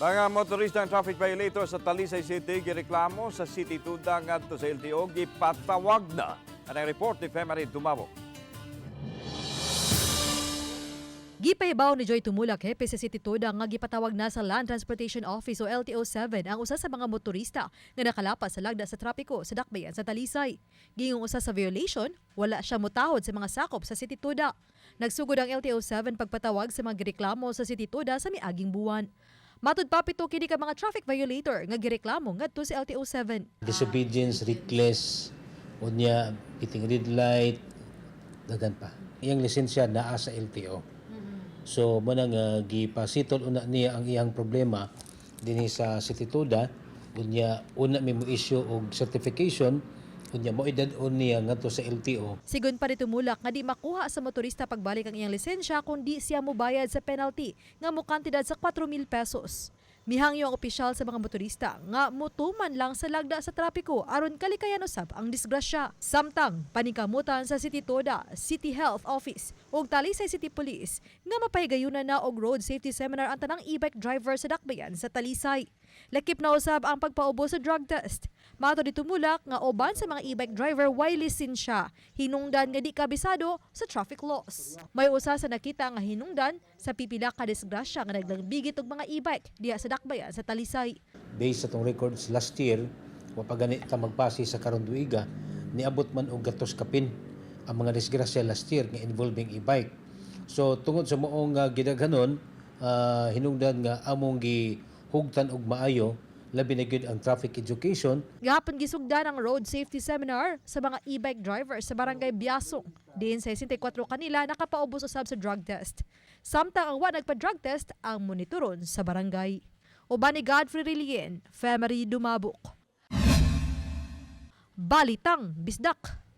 Mga motorista ang traffic violator sa Talisay City gireklamo sa City Tuda ngadto sa LTO gipatawag na. Ang report ni Femery Dumabo. Gipaybaw ni Joy Tumulak, hepe sa City Tuda nga gipatawag na sa Land Transportation Office o LTO-7 ang usa sa mga motorista nga nakalapas sa lagda sa trapiko sa Dakbayan sa Talisay. Gingong usa sa violation, wala siya mutahod sa mga sakop sa City Tuda. Nagsugod ang LTO-7 pagpatawag sa mga gireklamo sa City Tuda sa miaging buwan. Matud pa pito kini ka mga traffic violator nga gireklamo ngadto sa LTO-7. disobedience, reckless, unya, hitting red light, dagan pa. Iyang lisensya naa sa LTO. So, mo nang uh, gipasitol una niya ang iyang problema dinhi sa City Tuda, unya una mi mo issue og certification, unya mo idad niya ngadto sa LTO Sigon pa ni Tumulak nga di makuha sa motorista pagbalik ang iyang lisensya kundi siya mobayad sa penalty nga mo kantidad sa 4,000 pesos. Mihangyo ang opisyal sa mga motorista nga mutuman lang sa lagda sa trapiko aron kalikayan usab ang disgrasya. Samtang paningkamutan sa City Toda, City Health Office ug Talisay City Police nga mapahigayunan na og road safety seminar ang tanang e-bike driver sa Dakbayan sa Talisay. Lakip na usab ang pagpaubo sa drug test. Mato di tumulak nga oban sa mga e-bike driver way lisensya, hinungdan nga di kabisado sa traffic laws. May usa sa nakita nga hinungdan sa pipila ka disgrasya nga naglangbigit og mga e-bike diha sa Dakbayan sa Talisay. based sa tong records last year, wa pa gani ta magpasi sa karon duiga, niabot man og gatos kapin ang mga disgrasya last year nga involving e-bike. So tungod sa moong uh, gidaghanon, ah, hinungdan nga among gi hugtan og maayo labi na gyud ang traffic education Gahapon gisugdan ang road safety seminar sa mga e-bike drivers sa barangay Biasong. Diin sa 64 kanila nakapaubos usab sa drug test. Samtang ang wa nagpa-drug test ang monitoron sa barangay. Uban ni Godfrey Rilien, Femery Dumabok. Balitang Bisdak.